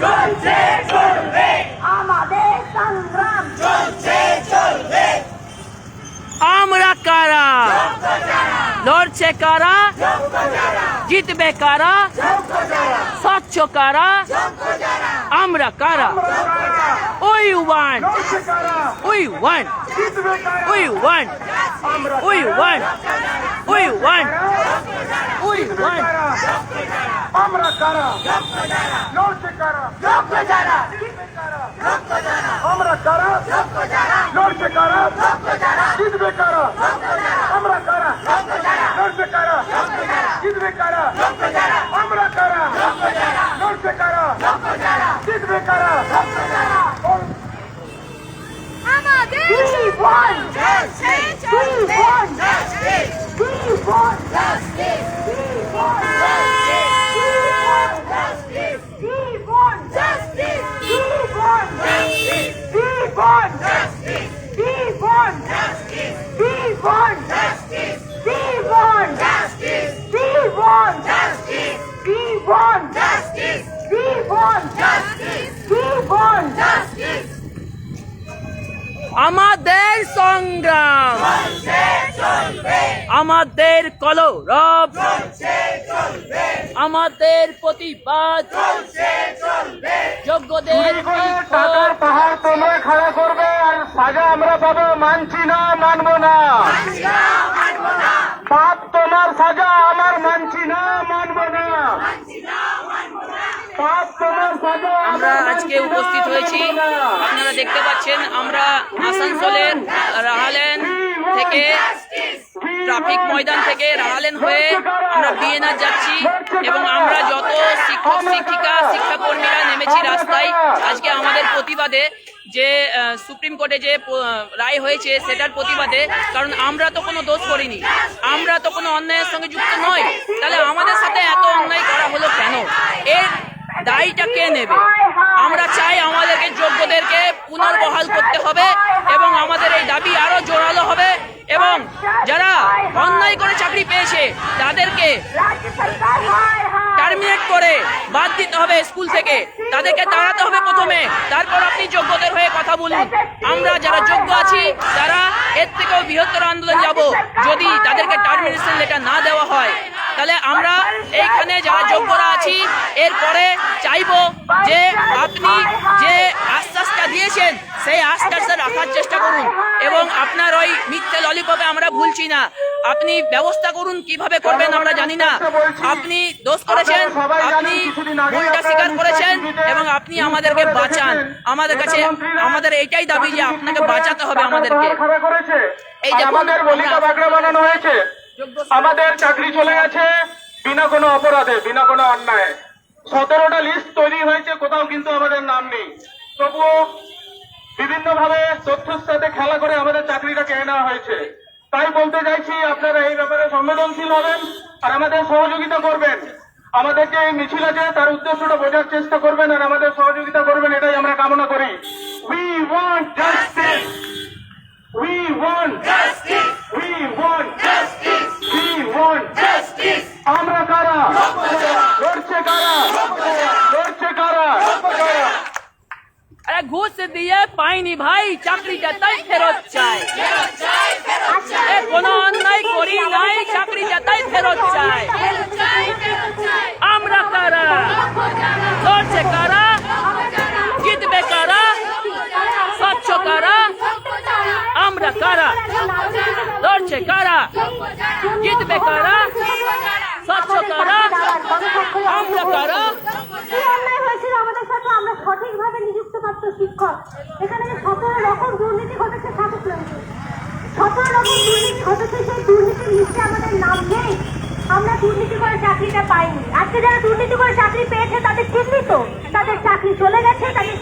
চলছে চলবে আমাদের সংগ্রাম চলছে চলবে আমরা কারা লড়ছে কারা জিতবে কারা স্বচ্ছ কারা আমরা কারা ওই ওয়ান ওই ওয়ান ওই ওয়ান ওই ওয়ান ওই ওয়ান ওই ওয়ান सरकार लोड से कर हमरा कर लोड से कर जिद में कर हमरा कर लोड से कर जिद में कर हमरा कर लोड से कर जिद में कर Ama değil. আমাদের সংগ্রাম। আমাদের কলরব। আমাদের প্রতিবাদ। যোগ্যদের টাকার পাহাড় তোমরা খাড়া করবে আর সাজা আমরা পাবো মানছি না মানবো না। মানছিনা মানবো না। পাপ তোমার সাজা আমার মানছি না মানবো না মানছিনা মানবো না পাপ তোমার সাজা আমরা আজকে উপস্থিত হয়েছি। আপনারা দেখতে পাচ্ছেন, আমরা আসানসোলের রাহালেন থেকে ট্রাফিক ময়দান থেকে রাহালেন হয়ে আমরা বিএনআর যাচ্ছি এবং আমরা যত শিক্ষক, শিক্ষিকা, শিক্ষাকর্মীরা নেমেছি রাস্তায়, আজকে আমাদের প্রতিবাদে যে সুপ্রিম কোর্টে যে রায় হয়েছে সেটার প্রতিবাদে, কারণ আমরা তো কোনো দোষ করিনি। আমরা তো কোনো অন্যায়ের সঙ্গে যুক্ত নয় তাহলে আমাদের সাথে এত অন্যায় করা হলো কেন? এর দায়টা কে নেবে? আমরা চাই আমাদেরকে যোগ্যদেরকে পুনর্বহাল করতে হবে এবং আমাদের এই দাবি আরও জোরালো হবে এবং যারা অন্যায় করে চাকরি পেয়েছে, তাদেরকে টার্মিনেট করে বাদ দিতে হবে স্কুল থেকে। তাদেরকে দাঁড়াতে হবে প্রথমে। তারপর আপনি যোগ্যদের হয়ে কথা বলুন। আমরা যারা যোগ্য আছি, তারা এর থেকেও বৃহত্তর আন্দোলন যাব। যদি তাদেরকে টার্মিনেশন লেটার না দেওয়া হয়, তাহলে আমরা এইখানে যারা যোগ্যরা আছি এরপরে চাইব যে আপনি যে আশ্বাসটা দিয়েছেন সেই আশ্বাসটা রাখার চেষ্টা করুন এবং আপনার ওই মিথ্যে ললিপপে আমরা ভুলছি না। আপনি ব্যবস্থা করুন কীভাবে করবেন আমরা জানি না। আপনি দোষ করেছেন আপনি ভুলটা স্বীকার করেছেন এবং আপনি আমাদেরকে বাঁচান। আমাদের কাছে আমাদের এইটাই দাবি যে আপনাকে বাঁচাতে হবে আমাদেরকে। এই দেখুন, আমাদের বানানো হয়েছে। আমাদের চাকরি চলে গেছে বিনা কোনো অপরাধে বিনা কোনো অন্যায়। সতেরোটা লিস্ট তৈরি হয়েছে, কোথাও কিন্তু আমাদের নাম নেই। তবুও বিভিন্ন ভাবে তথ্যের সাথে খেলা করে আমাদের চাকরিটা কেড়ে নেওয়া হয়েছে। তাই বলতে চাইছি, আপনারা এই ব্যাপারে সংবেদনশীল হবেন আর আমাদের সহযোগিতা করবেন। আমাদের যে মিছিল আছে, তার উদ্দেশ্যটা বোঝার চেষ্টা করবেন আর আমাদের সহযোগিতা করবেন, এটাই আমরা কামনা করি। We want we want! We want! আমরা কারা? করছে কারা? করছে কারা? আরে ঘুষ দিয়ে পাইনি ভাই, চাকরিটা তাই ফেরত চাই। কোনো অন্যায় করি নাই, চাকরিটা তাই ফেরত চাই। আমরা কারা? করছে কারা? জিতবে কারা? স্বচ্ছ কারা? আমরা কারা? লড়ছে কারা? জিতবে কারা? আমরা কারা? সাথে রকম দুর্নীতি ঘটেছে রকম দুর্নীতি ঘটেছে আমাদের নাম নেই। আমরা দুর্নীতি করে চাকরিটা পাইনি। আজকে যারা দুর্নীতি করে চাকরি পেয়েছে, তাদের চিহ্নিত। তাদের চাকরি চলে গেছে, তাদের